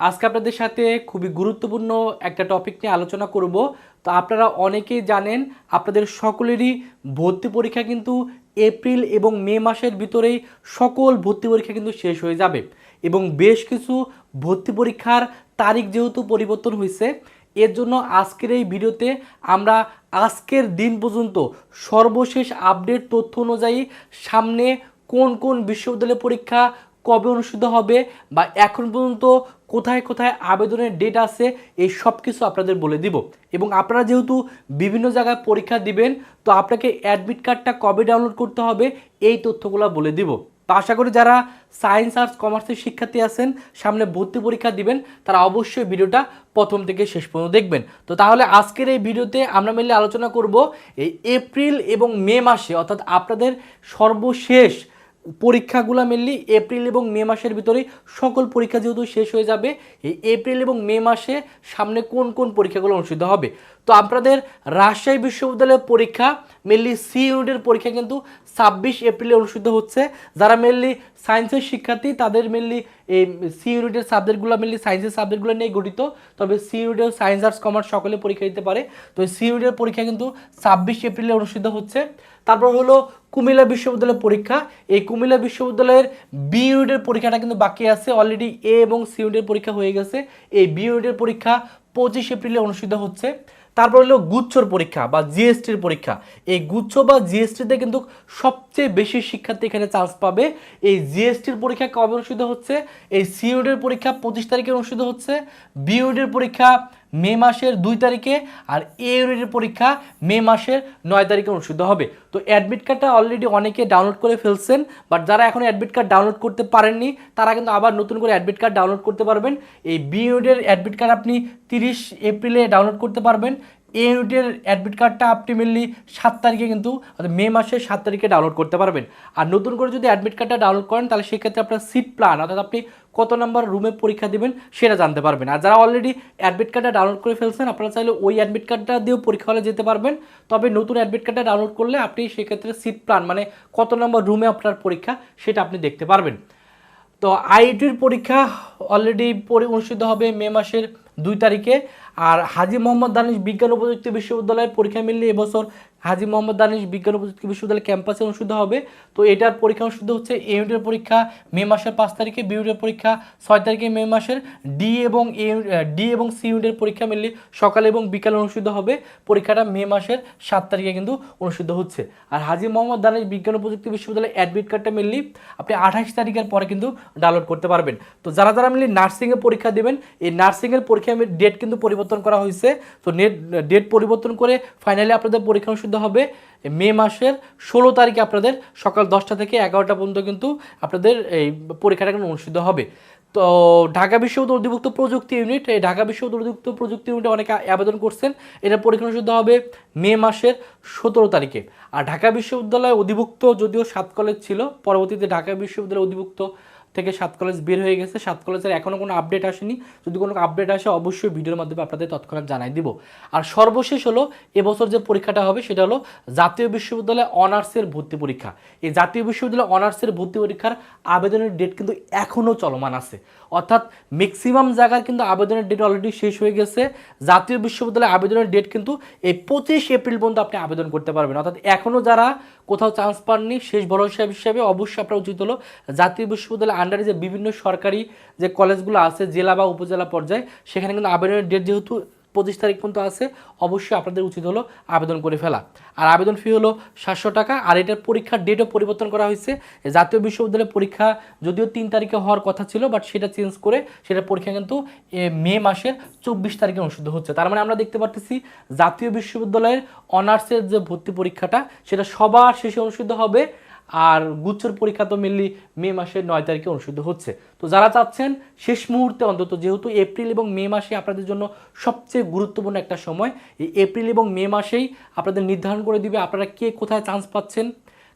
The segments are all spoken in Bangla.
আজকে আপনাদের সাথে খুবই গুরুত্বপূর্ণ একটা টপিক নিয়ে আলোচনা করব। তো আপনারা অনেকেই জানেন, আপনাদের সকলেরই ভর্তি পরীক্ষা কিন্তু এপ্রিল এবং মে মাসের ভিতরেই সকল ভর্তি পরীক্ষা কিন্তু শেষ হয়ে যাবে এবং বেশ কিছু ভর্তি পরীক্ষার তারিখ যেহেতু পরিবর্তন হয়েছে, এর জন্য আজকের এই ভিডিওতে আমরা আজকের দিন পর্যন্ত সর্বশেষ আপডেট তথ্য অনুযায়ী সামনে কোন কোন বিশ্ববিদ্যালয় পরীক্ষা কবে অনুষ্ঠিত হবে বা এখন পর্যন্ত কোথায় কোথায় আবেদনের ডেট আছে, এই সব কিছু আপনাদের বলে দিব। এবং আপনারা যেহেতু বিভিন্ন জায়গায় পরীক্ষা দিবেন, তো আপনাকে অ্যাডমিট কার্ডটা কবে ডাউনলোড করতে হবে, এই তথ্যগুলো বলে দিব। তো আশা করি যারা সায়েন্স আর্টস কমার্সের শিক্ষার্থী আছেন, সামনে ভর্তি পরীক্ষা দিবেন, তারা অবশ্যই ভিডিওটা প্রথম থেকে শেষ পর্যন্ত দেখবেন। তো তাহলে আজকের এই ভিডিওতে আমরা মিলে আলোচনা করব এই এপ্রিল এবং মে মাসে, অর্থাৎ আপনাদের সর্বশেষ পরীক্ষাগুলো মেনলি এপ্রিল এবং মে মাসের ভিতরেই সকল পরীক্ষা যেহেতু শেষ হয়ে যাবে, এই এপ্রিল এবং মে মাসে সামনে কোন কোন পরীক্ষাগুলো অনুষ্ঠিত হবে? তো আপনাদের রাজশাহী বিশ্ববিদ্যালয়ের পরীক্ষা মেনলি সি ইউনিটের পরীক্ষা কিন্তু ছাব্বিশ এপ্রিলে অনুষ্ঠিত হচ্ছে। যারা মেনলি সায়েন্সের শিক্ষার্থী, তাদের মেনলি এই সি ইউনিটের সাবজেক্টগুলো মেনলি সায়েন্সের সাবজেক্টগুলো নিয়ে গঠিত। তবে সি ইউনিটের সায়েন্স আর্টস কমার্স সকলে পরীক্ষা দিতে পারে। তো সি ইউনিটের পরীক্ষা কিন্তু ছাব্বিশ এপ্রিলে অনুষ্ঠিত হচ্ছে। তারপর হলো কুমিল্লা বিশ্ববিদ্যালয়ের পরীক্ষা। এই কুমিল্লা বিশ্ববিদ্যালয়ের বি ইউনিটের পরীক্ষাটা কিন্তু বাকি আছে। অলরেডি এ এবং সি ইউনিটের পরীক্ষা হয়ে গেছে। এই বি ইউনিটের পরীক্ষা পঁচিশ এপ্রিলে অনুষ্ঠিত হচ্ছে। তারপর হলো গুচ্ছর পরীক্ষা বা জিএসটির পরীক্ষা। এই গুচ্ছ বা জিএসটিতে কিন্তু সবচেয়ে বেশি শিক্ষার্থী এখানে চান্স পাবে। এই জিএসটির পরীক্ষা কবে অনুষ্ঠিত হচ্ছে? এই সিউডের পরীক্ষা পঁচিশ তারিখে অনুষ্ঠিত হচ্ছে। বি ইউনিটের পরীক্ষা মে মাসের দুই তারিখে আর এ ইউনিটের পরীক্ষা মে মাসের নয় তারিখে অনুষ্ঠিত হবে। তো অ্যাডমিট কার্ডটা অলরেডি অনেকে ডাউনলোড করে ফেলছেন বাট যারা এখন অ্যাডমিট কার্ড ডাউনলোড করতে পারেননি, তারা কিন্তু আবার নতুন করে অ্যাডমিট কার্ড ডাউনলোড করতে পারবেন। এই বি ইউনিটের অ্যাডমিট কার্ড আপনি তিরিশ এপ্রিলে ডাউনলোড করতে পারবেন। এ ইউনিটের অ্যাডমিট কার্ডটা আপনি মেনলি সাত তারিখে কিন্তু মে মাসের সাত তারিখে ডাউনলোড করতে পারবেন। আর নতুন করে যদি অ্যাডমিট কার্ডটা ডাউনলোড করেন, তাহলে সেক্ষেত্রে আপনার সিট প্ল্যান অর্থাৎ আপনি কত নাম্বার রুমে পরীক্ষা দিবেন, সেটা জানতে পারবেন। আর যারা অলরেডি অ্যাডমিট কার্ডটা ডাউনলোড করে ফেলছেন, আপনারা চাইলে ওই অ্যাডমিট কার্ডটা দিয়েও পরীক্ষা হলে যেতে পারবেন। তবে নতুন অ্যাডমিট কার্ডটা ডাউনলোড করলে আপনি সেক্ষেত্রে সিট প্ল্যান মানে কত নম্বর রুমে আপনার পরীক্ষা, সেটা আপনি দেখতে পারবেন। তো আইটির পরীক্ষা অলরেডি অনুষ্ঠিত হবে মে মাসের দুই তারিখে। আর হাজি মোহাম্মদ দানিশ বিজ্ঞান ও প্রযুক্তি বিশ্ববিদ্যালয়ের পরীক্ষা মিললে এবছর হাজি মোহাম্মদ দানিশ বিজ্ঞান ও প্রযুক্তি বিশ্ববিদ্যালয় ক্যাম্পাসে অনুষ্ঠিত হবে। তো এটার পরীক্ষা অনুষ্ঠিত হচ্ছে এ ইউনিটের পরীক্ষা, মে মাসের পাঁচ তারিখে, বি ইউনিটের পরীক্ষা, ছয় তারিখে মে মাসের, ডি এবং এ ডি এবং সি ইউনিটের পরীক্ষা মিললে সকালে এবং বিকালে অনুষ্ঠিত হবে। পরীক্ষাটা মে মাসের সাত তারিখে কিন্তু অনুষ্ঠিত হচ্ছে। আর হাজি মোহাম্মদ দানিশ বিজ্ঞান ও প্রযুক্তি বিশ্ববিদ্যালয়ের অ্যাডমিট কার্ডটা মিললি আপনি আঠাশ তারিখের পরে কিন্তু ডাউনলোড করতে পারবেন। তো যারা যারা মিলি নার্সিংয়ে পরীক্ষা দেবেন, এই নার্সিংয়ের পরীক্ষা ডেট কিন্তু পরিবর্তন করা হয়েছে। তো নেট ডেট পরিবর্তন করে ফাইনালি আপনাদের পরীক্ষা হবে মে মাসের ষোলো তারিখে আপনাদের সকাল দশটা থেকে এগারোটা পর্যন্ত কিন্তু আপনাদের এই পরীক্ষাটা কিন্তু অনুষ্ঠিত হবে। তো ঢাকা বিশ্ববিদ্যালয় অধিভুক্ত প্রযুক্তি ইউনিট, এই ঢাকা বিশ্ববিদ্যালয় অধিভুক্ত প্রযুক্তি ইউনিটে অনেকে আবেদন করছেন। এটা পরীক্ষা অনুষ্ঠিত হবে মে মাসের সতেরো তারিখে। আর ঢাকা বিশ্ববিদ্যালয় অধিভুক্ত যদিও সাত কলেজ ছিল, পরবর্তীতে ঢাকা বিশ্ববিদ্যালয় অধিভুক্ত থেকে সাত কলেজ বের হয়ে গেছে। সাত কলেজের এখনও কোনো আপডেট আসেনি। যদি কোনো আপডেট আসে, অবশ্যই ভিডিওর মাধ্যমে আপনাদের তৎক্ষণাৎ জানাই দিব। আর সর্বশেষ হলো, এবছর যে পরীক্ষাটা হবে, সেটা হলো জাতীয় বিশ্ববিদ্যালয় অনার্সের ভর্তি পরীক্ষা। এই জাতীয় বিশ্ববিদ্যালয় অনার্সের ভর্তি পরীক্ষার আবেদনের ডেট কিন্তু এখনও চলমান আছে। অর্থাৎ ম্যাক্সিমাম জায়গার কিন্তু আবেদনের ডেট অলরেডি শেষ হয়ে গেছে। জাতীয় বিশ্ববিদ্যালয়ে আবেদনের ডেট কিন্তু এই পঁচিশ এপ্রিল পর্যন্ত আপনি আবেদন করতে পারবেন। অর্থাৎ এখনও যারা কোথাও চান্স পাননি, শেষ ভরসা হিসাবে অবশ্যই আপনার উচিত হলো জাতীয় বিশ্ববিদ্যালয় আন্ডারে যে বিভিন্ন সরকারি যে কলেজগুলো আছে, জেলা বা উপজেলা পর্যায়ে, সেখানে কিন্তু আবেদনের ডেট যেহেতু পঁচিশ তারিখ পর্যন্ত আছে, অবশ্যই আপনাদের উচিত হলো আবেদন করে ফেলা। আর আবেদন ফি হলো সাতশো টাকা, আর এটার পরীক্ষার ডেটও পরিবর্তন করা হয়েছে। জাতীয় বিশ্ববিদ্যালয়ের পরীক্ষা যদিও তিন তারিখে হওয়ার কথা ছিল বাট সেটা চেঞ্জ করে সেটা পরীক্ষা কিন্তু মে মাসের চব্বিশ তারিখে অনুষ্ঠিত হচ্ছে। তার মানে আমরা দেখতে পারতেছি জাতীয় বিশ্ববিদ্যালয়ের অনার্সের যে ভর্তি পরীক্ষাটা, সেটা সবার শেষে অনুষ্ঠিত হবে আর গুচ্ছর পরীক্ষা তো মেনলি মে মাসের নয় তারিখে অনুষ্ঠিত হচ্ছে। তো যারা চাচ্ছেন, শেষ মুহূর্তে অন্তত যেহেতু এপ্রিল এবং মে মাসে আপনাদের জন্য সবচেয়ে গুরুত্বপূর্ণ একটা সময়, এই এপ্রিল এবং মে মাসেই আপনাদের নির্ধারণ করে দিবে আপনারা কে কোথায় চান্স পাচ্ছেন।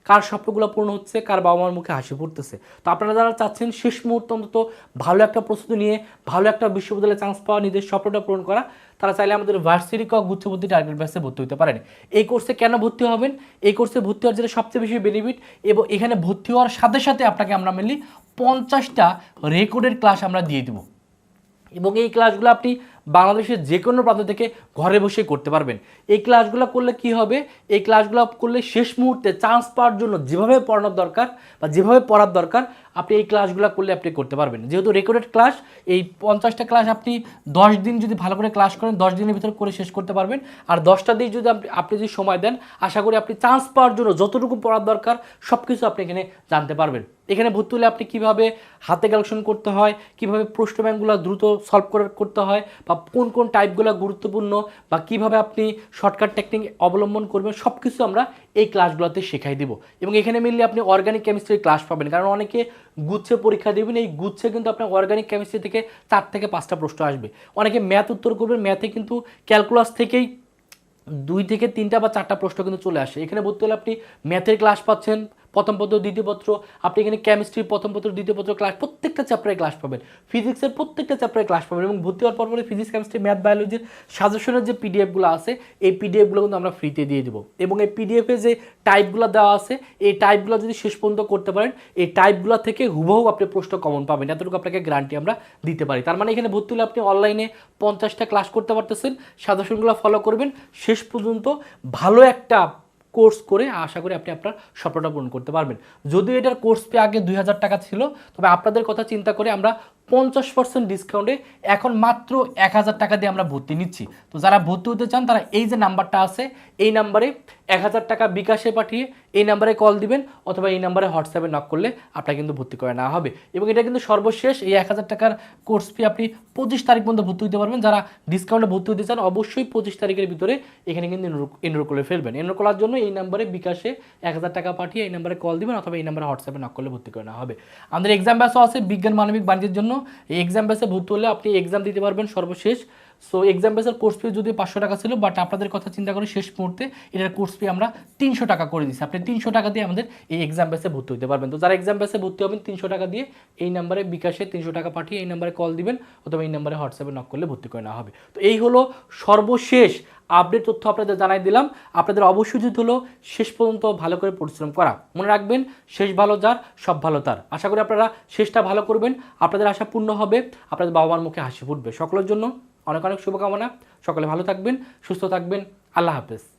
কার স্বপ্নগুলো পূর্ণ হচ্ছে, কার বাবা মার মুখে হাসি ফুটতেছে। তো আপনারা যারা চাচ্ছেন, শেষ মুহূর্তে অন্তত ভালো একটা প্রস্তুতি নিয়ে, ভালো একটা বিশ্ববিদ্যালয়ে চান্স পাওয়া, নিজের স্বপ্নটা পূরণ করা, তারা চাইলে আমাদের ভার্সিটি ক গুচ্ছবর্তী টার্গেট ব্যাসে ভর্তি হতে পারেন। এই কোর্সে কেন ভর্তি হবেন? এই কোর্সে ভর্তি হওয়ার যেটা সবচেয়ে বেশি বেনিফিট এবং এখানে ভর্তি হওয়ার সাথে সাথে আপনাকে আমরা মেনলি পঞ্চাশটা রেকর্ডের ক্লাস আমরা দিয়ে দেবো। এবং এই ক্লাসগুলো আপনি বাংলাদেশের যে কোনো প্রান্ত থেকে ঘরে বসে করতে পারবেন। এই ক্লাসগুলো করলে কি হবে? এই ক্লাসগুলো করলে শেষ মুহূর্তে চান্স পাওয়ার জন্য যেভাবে পড়ানোর দরকার বা যেভাবে পড়ার দরকার আপনি এই ক্লাসগুলো করলে আপনি করতে পারবেন। যেহেতু রেকর্ডেড ক্লাস এই পঞ্চাশটা ক্লাস আপনি দশ দিন যদি ভালো করে ক্লাস করেন, দশ দিনের ভিতরে করে শেষ করতে পারবেন। আর দশটা দিন যদি আপনি আপনি যদি সময় দেন, আশা করি আপনি চান্স পাওয়ার জন্য যতটুকু পড়ার দরকার সব কিছু আপনি এখানে জানতে পারবেন। এখানে ভর্তি হলে আপনি কীভাবে হাতে ক্যালকুলেশন করতে হয়, কীভাবে প্রশ্ন ব্যাংকগুলো দ্রুত সলভ করে, করতে হয়, বা কোন কোন টাইপগুলো গুরুত্বপূর্ণ, বা কীভাবে আপনি শর্টকাট টেকনিক অবলম্বন করবেন সব কিছু আমরা এই ক্লাসগুলোতে শেখাই দিব। এবং এখানে মিললে আপনি অর্গানিক কেমিস্ট্রির ক্লাস পাবেন। কারণ অনেকে গুচ্ছে পরীক্ষা দেবেন এই গুচ্ছে কিন্তু আপনার অর্গানিক কেমিস্ট্রি থেকে চার থেকে পাঁচটা প্রশ্ন আসবে। অনেকে ম্যাথ উত্তর করবেন ম্যাথে কিন্তু ক্যালকুলাস থেকেই দুই থেকে তিনটা বা চারটা প্রশ্ন কিন্তু চলে আসে। এখানে বলতে হলে আপনি ম্যাথের ক্লাস পাচ্ছেন প্রথম পত্র, দ্বিতীয় পত্র, আপনি এখানে কেমিস্ট্রির প্রথম পত্র, দ্বিতীয় পত্র ক্লাস প্রত্যেকটা চ্যাপ্টারে ক্লাস পাবেন। ফিজিক্সের প্রত্যেকটা চ্যাপ্টারে ক্লাস পাবেন এবং ভর্তি হওয়ার পর পরে ফিজিক্স কেমিস্ট্রি ম্যাথ বায়োলজির সাজেশনের যে পিডিএফগুলো আছে, এই পিডিএফগুলো কিন্তু আমরা ফ্রিতে দিয়ে দেবো। এবং এই পিডিএফে যে টাইপগুলো দেওয়া আছে, এই টাইপগুলো যদি শেষ পর্যন্ত করতে পারেন, এই টাইপগুলো থেকে হুবহু আপনি প্রশ্ন কমন পাবেন। এতটুকু আপনাকে গ্যারান্টি আমরা দিতে পারি। তার মানে এখানে ভর্তি হলে আপনি অনলাইনে পঞ্চাশটা ক্লাস করতে পারতেছেন। সাজেশনগুলো ফলো করবেন। শেষ পর্যন্ত ভালো একটা কোর্স করে আশা করি আপনি আপনার স্বপ্নটা পূরণ করতে পারবেন। যদিও এটার কোর্স পে আগে দুই হাজার টাকা ছিল, তবে আপনাদের কথা চিন্তা করে আমরা পঞ্চাশ পার্সেন্ট ডিসকাউন্টে এখন মাত্র এক হাজার টাকা দিয়ে আমরা ভর্তি নিচ্ছি। তো যারা ভর্তি হতে চান, তারা এই যে নাম্বারটা আছে, এই নাম্বারে এক হাজার টাকা বিকাশে পাঠিয়ে এই নাম্বারে কল দিবেন অথবা এই নাম্বারে হোয়াটসঅ্যাপে নক করলে আপনার কিন্তু ভর্তি করে নেওয়া হবে। এবং এটা কিন্তু সর্বশেষ, এই এক হাজার টাকার কোর্স ফি আপনি পঁচিশ তারিখ পর্যন্ত ভর্তি হতে পারবেন। যারা ডিসকাউন্টে ভর্তি হতে চান, অবশ্যই পঁচিশ তারিখের ভিতরে এখানে কিন্তু এনরোল করে ফেলবেন। এনরোল করার জন্য এই নাম্বারে বিকাশে এক হাজার টাকা পাঠিয়ে এই নাম্বারে কল দিবেন অথবা এই নাম্বারে হোয়াটসঅ্যাপে নক করলে ভর্তি করে নেওয়া হবে। আমাদের এক্সাম ব্যাসও আছে, বিজ্ঞান, মানবিক, বাণিজ্যের জন্য এই এক্সাম বেসে ভর্তি হলে আপনি এক্সাম দিতে পারবেন সর্বশেষ। সো এক্সাম বেসের কোর্স ফি যদি পাঁচশো টাকা ছিল বাট আপনাদের কথা চিন্তা করে শেষ মুহূর্তে এটার কোর্স ফি আমরা তিনশো টাকা করে দিচ্ছি আপনি তিনশো টাকা দিয়ে আমাদের এই এক্সাম বেসে ভর্তি হতে পারবেন। তো যারা এক্সাম বেসে ভর্তি হবেন, তিনশো টাকা দিয়ে এই নাম্বারে বিকাশে তিনশো টাকা পাঠিয়ে এই নাম্বারে কল দিবেন, অথবা এই নাম্বারে হোয়াটসঅ্যাপে নক করলে ভর্তি করে নেওয়া হবে। তো এই হলো সর্বশেষ আপডেট তথ্য আপনাদের জানাই দিলাম। আপনাদের অবশ্যই যদি হলো শেষ পর্যন্ত ভালো করে পরিশ্রম করা, মনে রাখবেন শেষ ভালো যার, সব ভালো তার। আশা করি আপনারা শেষটা ভালো করবেন। আপনাদের আশা পূর্ণ হবে, আপনাদের বাবা মার মুখে হাসি ফুটবে সকলের জন্য। অনেক অনেক শুভকামনা। সকলে ভালো থাকবেন সুস্থ থাকবেন। আল্লাহ হাফেজ।